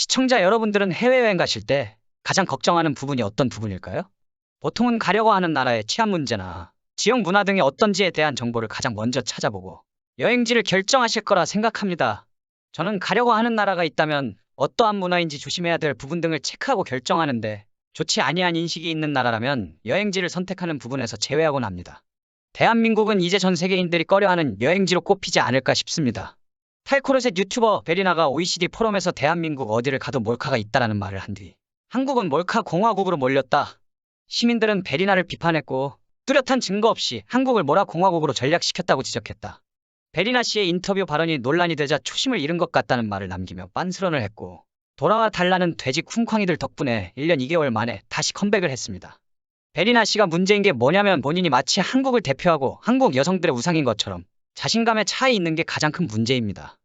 시청자 여러분들은 해외여행 가실 때 가장 걱정하는 부분이 어떤 부분일까요? 보통은 가려고 하는 나라의 치안 문제나 지역 문화 등이 어떤지에 대한 정보를 가장 먼저 찾아보고 여행지를 결정하실 거라 생각합니다. 저는 가려고 하는 나라가 있다면 어떠한 문화인지 조심해야 될 부분 등을 체크하고 결정하는데 좋지 아니한 인식이 있는 나라라면 여행지를 선택하는 부분에서 제외하곤 합니다. 대한민국은 이제 전 세계인들이 꺼려하는 여행지로 꼽히지 않을까 싶습니다. 탈코르셋 유튜버 베리나가 OECD 포럼에서 대한민국 어디를 가도 몰카가 있다라는 말을 한 뒤 한국은 몰카 공화국으로 몰렸다. 시민들은 베리나를 비판했고 뚜렷한 증거 없이 한국을 몰아 공화국으로 전략시켰다고 지적했다. 베리나 씨의 인터뷰 발언이 논란이 되자 초심을 잃은 것 같다는 말을 남기며 빤스런을 했고 돌아와 달라는 돼지 쿵쾅이들 덕분에 1년 2개월 만에 다시 컴백을 했습니다. 베리나 씨가 문제인 게 뭐냐면 본인이 마치 한국을 대표하고 한국 여성들의 우상인 것처럼 자신감에 차이 있는 게 가장 큰 문제입니다.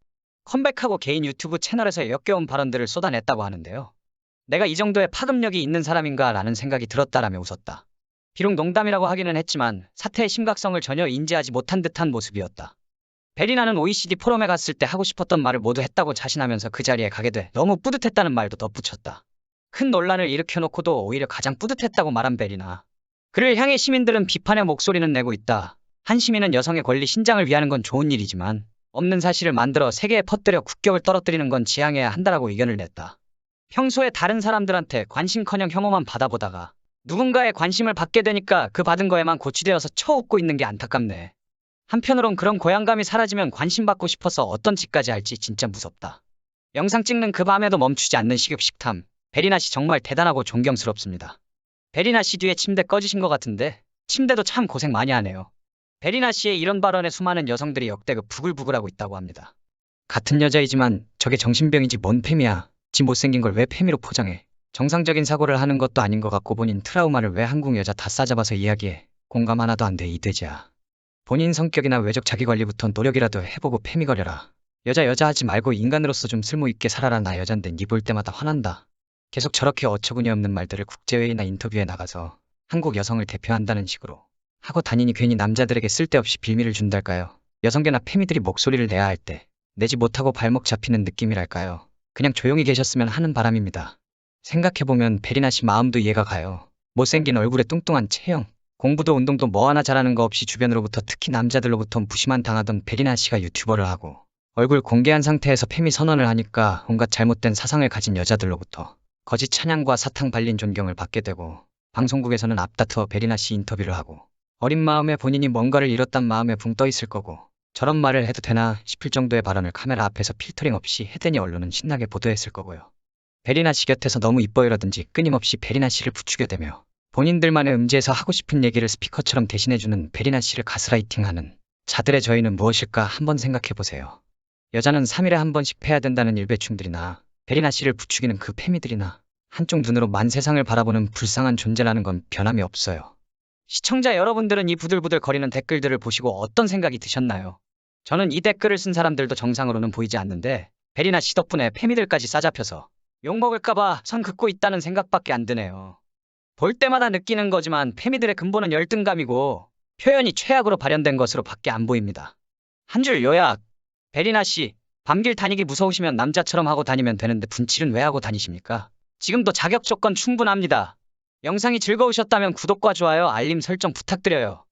컴백하고 개인 유튜브 채널에서 역겨운 발언들을 쏟아냈다고 하는데요. 내가 이 정도의 파급력이 있는 사람인가 라는 생각이 들었다라며 웃었다. 비록 농담이라고 하기는 했지만 사태의 심각성을 전혀 인지하지 못한 듯한 모습이었다. 베리나는 OECD 포럼에 갔을 때 하고 싶었던 말을 모두 했다고 자신하면서 그 자리에 가게 돼 너무 뿌듯했다는 말도 덧붙였다. 큰 논란을 일으켜놓고도 오히려 가장 뿌듯했다고 말한 베리나. 그를 향해 시민들은 비판의 목소리는 내고 있다. 한 시민은 여성의 권리 신장을 위하는 건 좋은 일이지만 없는 사실을 만들어 세계에 퍼뜨려 국격을 떨어뜨리는 건 지양해야 한다라고 의견을 냈다. 평소에 다른 사람들한테 관심커녕 혐오만 받아보다가 누군가의 관심을 받게 되니까 그 받은 거에만 고취되어서 쳐웃고 있는 게 안타깝네. 한편으론 그런 고향감이 사라지면 관심 받고 싶어서 어떤 짓까지 할지 진짜 무섭다. 영상 찍는 그 밤에도 멈추지 않는 식욕 식탐. 베리나 씨 정말 대단하고 존경스럽습니다. 베리나 씨 뒤에 침대 꺼지신 것 같은데 침대도 참 고생 많이 하네요. 베리나 씨의 이런 발언에 수많은 여성들이 역대급 부글부글하고 있다고 합니다. 같은 여자이지만 저게 정신병이지 뭔 팸이야. 지 못생긴 걸 왜 팸이로 포장해. 정상적인 사고를 하는 것도 아닌 것 같고 본인 트라우마를 왜 한국 여자 다 싸잡아서 이야기해. 공감 하나도 안 돼 이 돼지야. 본인 성격이나 외적 자기관리부터 노력이라도 해보고 팸이 거려라. 여자 여자 하지 말고 인간으로서 좀 쓸모있게 살아라 나 여잔데 니 볼 때마다 화난다. 계속 저렇게 어처구니 없는 말들을 국제회의나 인터뷰에 나가서 한국 여성을 대표한다는 식으로 하고 다니니 괜히 남자들에게 쓸데없이 빌미를 준달까요. 여성계나 페미들이 목소리를 내야 할 때 내지 못하고 발목 잡히는 느낌이랄까요. 그냥 조용히 계셨으면 하는 바람입니다. 생각해보면 베리나 씨 마음도 이해가 가요. 못생긴 얼굴에 뚱뚱한 체형, 공부도 운동도 뭐 하나 잘하는 거 없이 주변으로부터 특히 남자들로부터 무시만 당하던 베리나 씨가 유튜버를 하고 얼굴 공개한 상태에서 페미 선언을 하니까 온갖 잘못된 사상을 가진 여자들로부터 거짓 찬양과 사탕 발린 존경을 받게 되고 방송국에서는 앞다투어 베리나 씨 인터뷰를 하고 어린 마음에 본인이 뭔가를 잃었단 마음에 붕 떠 있을 거고 저런 말을 해도 되나 싶을 정도의 발언을 카메라 앞에서 필터링 없이 해대니 언론은 신나게 보도했을 거고요. 베리나 씨 곁에서 너무 이뻐이라든지 끊임없이 베리나 씨를 부추겨 대며 본인들만의 음지에서 하고 싶은 얘기를 스피커처럼 대신해주는 베리나 씨를 가스라이팅하는 자들의 저희는 무엇일까 한번 생각해보세요. 여자는 3일에 한 번씩 패야 된다는 일배충들이나 베리나 씨를 부추기는 그 페미들이나 한쪽 눈으로 만 세상을 바라보는 불쌍한 존재라는 건 변함이 없어요. 시청자 여러분들은 이 부들부들 거리는 댓글들을 보시고 어떤 생각이 드셨나요? 저는 이 댓글을 쓴 사람들도 정상으로는 보이지 않는데 베리나 씨 덕분에 페미들까지 싸잡혀서 욕먹을까봐 선 긋고 있다는 생각밖에 안 드네요. 볼 때마다 느끼는 거지만 페미들의 근본은 열등감이고 표현이 최악으로 발현된 것으로 밖에 안 보입니다. 한 줄 요약. 베리나 씨, 밤길 다니기 무서우시면 남자처럼 하고 다니면 되는데 분칠은 왜 하고 다니십니까? 지금도 자격 조건 충분합니다. 영상이 즐거우셨다면 구독과 좋아요, 알림 설정 부탁드려요.